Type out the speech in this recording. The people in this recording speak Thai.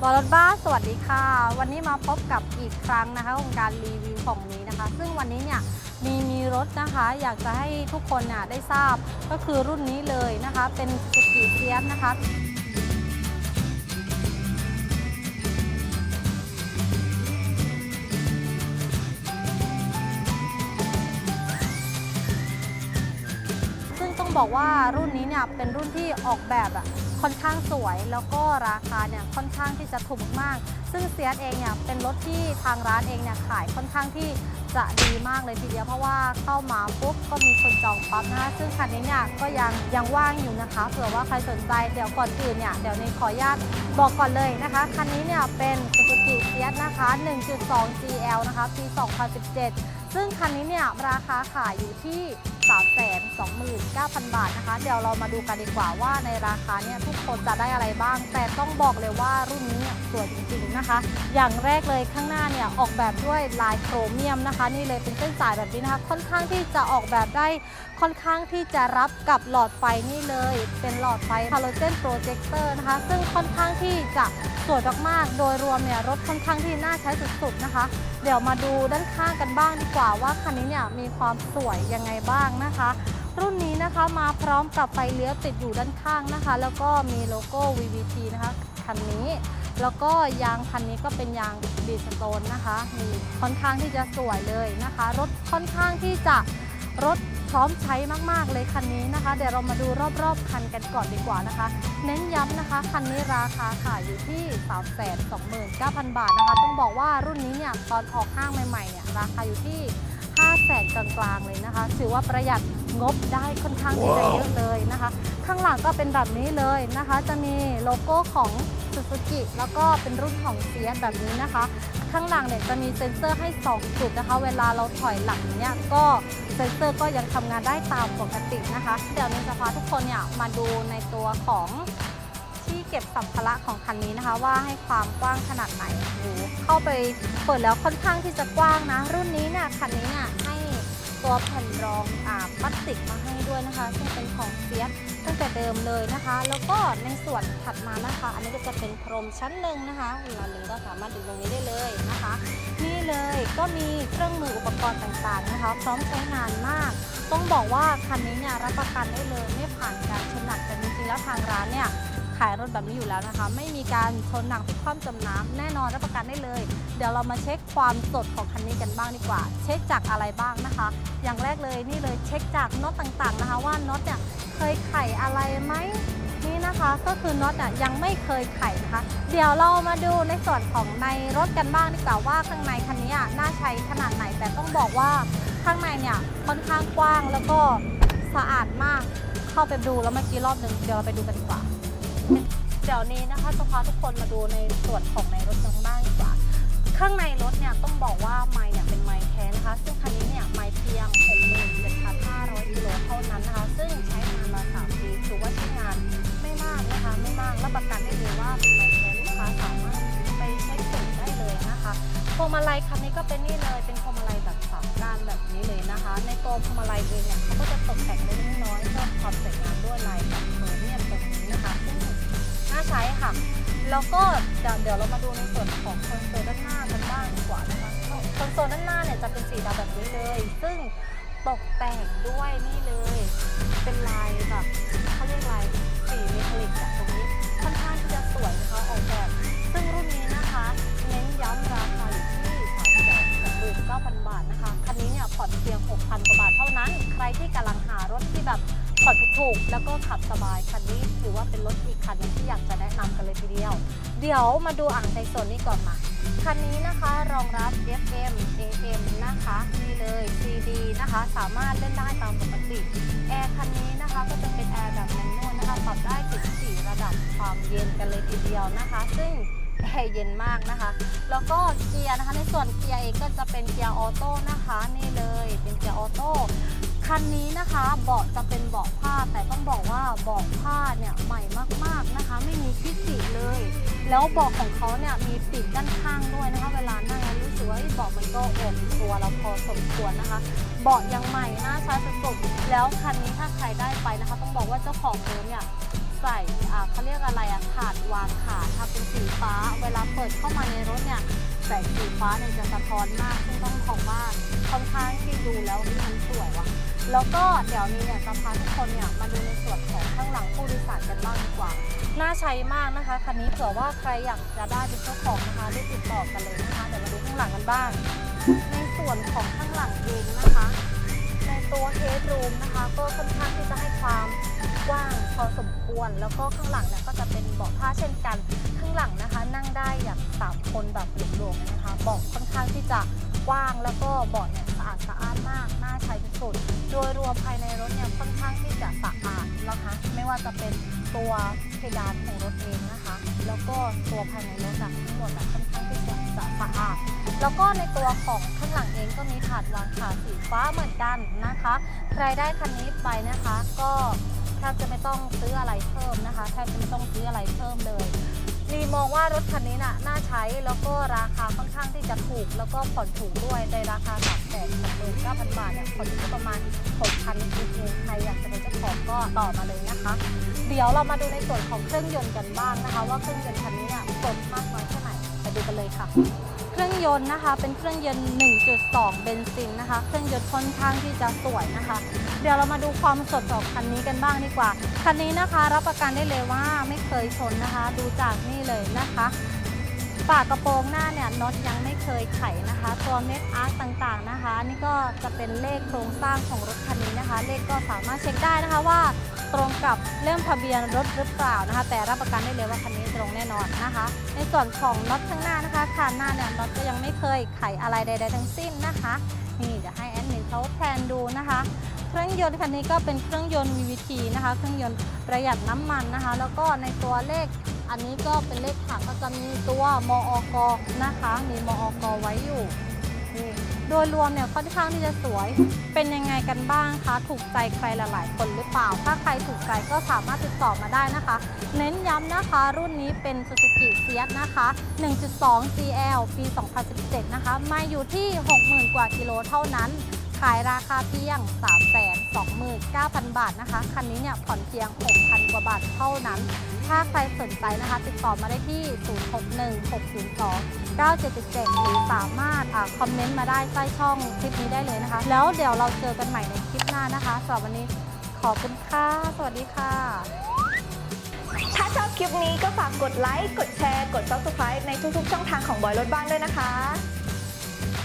บอรถบ้าสวัสดีค่ะ วันนี้มาพบกับอีกครั้งนะคะของการรีวิวของนี้นะคะ ซึ่งวันนี้เนี่ยมีมีรถนะคะอยากจะให้ทุกคนเนี่ยได้ทราบก็คือรุ่นนี้เลยนะคะ เป็นสุกิเซียนนะคะซึ่งต้องบอกว่ารุ่นนี้เนี่ยเป็นรุ่นที่ออกแบบอะ ค่อนข้างสวยแล้วก็ราคาเนี่ยค่อนข้างที่จะถูกมาก ซึ่งเซียสเองเนี่ยเป็นรถที่ทางร้านเองเนี่ยขายค่อนข้างที่จะดีมากเลยทีเดียวเพราะว่าเข้ามาปุ๊บก็มีคนจองปั๊บนะคะซึ่งคันนี้เนี่ยก็ยังยังว่างอยู่นะคะเผื่อว่าใครสนใจเดี๋ยวก่อนอื่นเนี่ยเดี๋ยวในขออนุญาตบอกก่อนเลยนะคะคันนี้เนี่ยเป็น Suzuki เซียสนะคะ 1.2 GL นะคะปี 2017 ซึ่งคันนี้เนี่ยราคาขายอยู่ที่ 329,000 บาทนะคะ เดี๋ยวเรามาดูกันดีกว่าว่าในราคาเนี่ยทุกคนจะได้อะไรบ้าง แต่ต้องบอกเลยว่ารุ่นนี้เนี่ยสวยจริงๆนะคะ อย่างแรกเลยข้างหน้าเนี่ยออกแบบด้วยลายโครเมียมนะคะ นี่เลยเป็นเส้นสายแบบนี้นะคะ ค่อนข้างที่จะออกแบบได้ค่อนข้างที่จะรับกับหลอดไฟนี่เลย เป็นหลอดไฟฮาโลเจนโปรเจคเตอร์นะคะ ซึ่งค่อนข้างที่จะสวยมากๆ โดยรวมเนี่ยรถค่อนข้างที่น่าใช้สุดๆนะคะ เดี๋ยวมาดูด้านข้างกันบ้างดีกว่าว่าคันนี้เนี่ยมีความสวยยังไงบ้างนะคะ รุ่นนี้นะคะมาพร้อมกับไฟเลี้ยวติดอยู่ด้านข้างนะคะ แล้วก็มีโลโก้ VVT นะคะคันนี้แล้วก็ยางคันนี้ก็เป็นยางบีสโตนนะคะมีค่อนข้างที่จะสวยเลยนะคะ รถค่อนข้างที่จะรถพร้อมใช้มากๆเลยคันนี้นะคะ เดี๋ยวเรามาดูรอบๆคันกันก่อนดีกว่านะคะ เน้นย้ำนะคะคันนี้ราคาขายอยู่ที่ 3 2 9 0 0 0 บาทนะคะ ต้องบอกว่ารุ่นนี้เนี่ยตอนออกห้างใหม่ๆเนี่ยราคาอยู่ที่ 5 0 0แสนกลางๆเลยนะคะ ถือว่าประหยัดงบได้ค่อนข้างที่จะเยอะเลยนะคะ ข้างหลังก็เป็นแบบนี้เลยนะคะ จะมีโลโก้ของ Suzuki แล้วก็เป็นรุ่นของเซียแบบนี้นะคะ ข้างหลังเนี่ยจะมีเซ็นเซอร์ให้ 2 จุดนะคะ เวลาเราถอยหลังเนี่ยก็เซ็นเซอร์ก็ยังทำงานได้ตามปกตินะคะ เดี๋ยวนี้จะพาทุกคนเนี่ยมาดูในตัวของที่เก็บสัมภาระของคันนี้นะคะ ว่าให้ความกว้างขนาดไหนโอ้โหเข้าไปเปิดแล้วค่อนข้างที่จะกว้างนะ รุ่นนี้เนี่ยคันนี้เนี่ยให้ตัวแผ่นรองอ่าพลาสติกมาให้ด้วยนะคะ ซึ่งเป็นของเซียส ตั้งแต่เดิมเลยนะคะ แล้วก็ในส่วนถัดมานะคะ อันนี้ก็จะเป็นพรมชั้นหนึ่งนะคะเวลาดึงก็สามารถดึงตรงนี้ได้เลยนะคะ นี่เลยก็มีเครื่องมืออุปกรณ์ต่างๆนะคะพร้อมใช้งานมาก ต้องบอกว่าคันนี้เนี่ยรับประกันได้เลยไม่ผ่านการชนหนักแต่จริงๆแล้วทางร้านเนี่ยขายรถแบบนี้อยู่แล้วนะคะ ไม่มีการชนหนักพลิกคว่ำจมน้ำแน่นอนรับประกันได้เลย เดี๋ยวเรามาเช็คความสดของคันนี้กันบ้างดีกว่า เช็คจากอะไรบ้างนะคะ อย่างแรกเลยนี่เลยเช็คจากน็อตต่างๆนะคะ ว่าน็อตเนี่ย เคยไขอะไรไหมนี่นะคะก็คือน็อตอะยังไม่เคยไขนะคะ เดี๋ยวเรามาดูในส่วนของในรถกันบ้างดีกว่าว่าข้างในคันนี้อะน่าใช้ขนาดไหนแต่ต้องบอกว่าข้างในเนี่ยค่อนข้างกว้างแล้วก็สะอาดมากเข้าไปดูแล้วเมื่อกี้รอบหนึ่งเดี๋ยวเราไปดูกันดีกว่า เดี๋ยวนี้นะคะจะพาทุกคนมาดูในส่วนของในรถกันบ้างดีกว่า ข้างในรถเนี่ยต้องบอกว่าไม้เนี่ยเป็นไม้แท้นะคะ ซึ่งคันนี้เนี่ยไม้เพียง 67,500กิโลเท่านั้นนะคะ ซึ่ง วงมาลัยคันนี้ก็เป็นนี่เลยเป็นพวงมาลัยแบบสามด้านแบบนี้เลยนะคะ ในตัวพวงมาลัยเองเนี่ยเขาก็จะตกแต่งเล็กน้อยๆเพิ่มความสวยงามด้วยลายแบบโครเมียมตรงนี้นะคะซึ่งน่าใช้ค่ะแล้วก็เดี๋ยวเดี๋ยวเรามาดูในส่วนของคอนโซลด้านหน้ากันบ้างดีกว่านะคะคอนโซลด้านหน้าเนี่ยจะเป็นสีดำแบบนี้เลย ซึ่งตกแต่งด้วยนี่เลย เป็น ผ่อนถูกๆแล้วก็ขับสบายคันนี้ถือว่าเป็นรถอีกคันหนึงที่อยากจะแนะนำกันเลยทีเดียว เดี๋ยวมาดูอ่างในโซนนี้ก่อนมาคันนี้นะคะรองรับ FM AM นะคะนี่เลย CD นะคะ สามารถเล่นได้ตามปกติแอร์คันนี้นะคะก็จะเป็นแอร์แบบแมนนวลนะคะปรับได้ถึง4ระดับความเย็นกันเลยทีเดียวนะคะ ซึ่งแอร์เย็นมากนะคะ แล้วก็เกียร์นะคะในส่วนเกียร์เองก็จะเป็นเกียร์ออโต้นะคะ นี่เลยเป็นเกียร์ออโต้ คันนี้นะคะเบาะจะเป็นเบาะผ้า แต่ต้องบอกว่าเบาะผ้าเนี่ยใหม่มากๆนะคะ ไม่มีที่ติเลย แล้วเบาะของเขาเนี่ยมีปีกด้านข้างด้วยนะคะ เวลานั่งแล้วรู้สึกว่าเบาะมันก็อบตัวเราพอสมควรนะคะ เบาะยังใหม่น่าใช้สุดๆแล้วคันนี้ถ้าใครได้ไปนะคะ ต้องบอกว่าเจ้าของเดิมเนี่ยใส่เขาเรียกอะไรอะถาดวางขาทำเป็นสีฟ้า เวลาเปิดเข้ามาในรถเนี่ยแสงสีฟ้าเนี่ยจะสะท้อนมากซึ่งต้องบอกว่าค่อนข้างที่ดูแล้วมันสวยว่ะ แล้วก็เดี๋ยวนี้เนี่ยจะพาทุกคนเนี่ยมาดูในส่วนของข้างหลังผู้โดยสารกันบ้างดีกว่า น่าใช้มากนะคะคันนี้เผื่อว่าใครอยากจะได้เป็นเจ้าของนะคะรีบติดต่อกันเลยนะคะเดี๋ยวมาดูข้างหลังกันบ้าง ในส่วนของข้างหลังเองนะคะ ในตัวเฮดรูมนะคะ ก็ค่อนข้างที่จะให้ความกว้างพอสมควร แล้วก็ข้างหลังเนี่ยก็จะเป็นเบาะผ้าเช่นกัน ข้างหลังนะคะ นั่งได้อย่างสามคนแบบหลวมๆเลยนะคะเบาะค่อนข้างที่จะกว้างแล้วก็เบาะเนี่ยสะอาดสะอ้านมากน่าใช้ที่สุด ภายในรถเนี่ยค่อนข้างที่จะสะอาดนะคะ ไม่ว่าจะเป็นตัวเพดานของรถเองนะคะ แล้วก็ตัวภายในรถทั้งหมดค่อนข้างที่จะสะอาด แล้วก็ในตัวของข้างหลังเองก็มีถาดวางขาสีฟ้าเหมือนกันนะคะ ใครได้คันนี้ไปนะคะ ก็แทบจะไม่ต้องซื้ออะไรเพิ่มนะคะแทบจะไม่ต้องซื้ออะไรเพิ่มเลย รีมองว่ารถคันนี้น่ะน่าใช้แล้วก็ราคาค่อนข้างที่จะถูก แล้วก็ผ่อนถูกด้วยในราคา3 8 9 0 0 0บาทเนี่ยผ่อนอยู่ที่ประมาณ6,000คิดเองใครอยากจะเป็นเจ้าของก็ต่อมาเลยนะคะ เดี๋ยวเรามาดูในส่วนของเครื่องยนต์กันบ้างนะคะ ว่าเครื่องยนต์คันนี้เนี่ยสดมากน้อยแค่ไหนไปดูกันเลยค่ะ เครื่องยนต์นะคะ เป็นเครื่องยนต์ 1.2 เบนซินนะคะ เครื่องยนต์ค่อนข้างที่จะสวยนะคะ เดี๋ยวเรามาดูความสดของคันนี้กันบ้างดีกว่า คันนี้นะคะรับประกันได้เลยว่าไม่เคยชนนะคะ ดูจากนี่เลยนะคะ ฝากระโปรงหน้าเนี่ยน็อตยังไม่เคยไขนะคะ ตัวเม็ดอาร์คต่างๆนะคะ นี่ก็จะเป็นเลขโครงสร้างของรถคันนี้นะคะ เลขก็สามารถเช็คได้นะคะว่าตรงกับเล่มทะเบียนรถหรือเปล่านะคะ แต่รับประกันได้เลยว่าคันนี้ตรงแน่นอนนะคะ ในส่วนของน็อตข้างหน้านะคะคานหน้าเนี่ยน็อตก็ยังไม่เคยไขอะไรใด ๆ ทั้งสิ้นนะคะ นี่เดี๋ยวให้แอดมินเขาแทนดูนะคะเครื่องยนต์คันนี้ก็เป็นเครื่องยนต์ VVT นะคะ เครื่องยนต์ประหยัดน้ำมันนะคะ แล้วก็ในตัวเลข อันนี้ก็เป็นเลขถังก็จะมีตัวมอกนะคะ มีมอกไว้อยู่ โดยรวมเนี่ยค่อนข้างที่จะสวย เป็นยังไงกันบ้างคะ ถูกใจใครหลายๆ คนหรือเปล่า ถ้าใครถูกใจก็สามารถติดต่อมาได้นะคะ เน้นย้ำนะคะ รุ่นนี้เป็น Suzuki s i a นะคะ 1.2 CL ปี 2017 นะคะ มาอยู่ที่ 60,000 กว่ากิโลเท่านั้นายราคาเพียง 329,000 บาทนะคะ คันนี้เนี่ยผ่อนเพียง 6,000 กว่าบาทเท่านั้น ถ้าใครสนใจนะคะ ติดต่อมาได้ที่ 0616029777 หรือสามารถอคอมเมนต์มาได้ใต้ช่องคลิปนี้ได้เลยนะคะ แล้วเดี๋ยวเราเจอกันใหม่ในคลิปหน้านะคะสำหรับวันนี้ขอบคุณค่ะ สวัสดีค่ะ ถ้าชอบคลิปนี้ก็ฝากกดไลค์ กดแชร์ กด subscribe ในทุกๆ ช่องทางของบอยรถบ้านด้วยนะคะ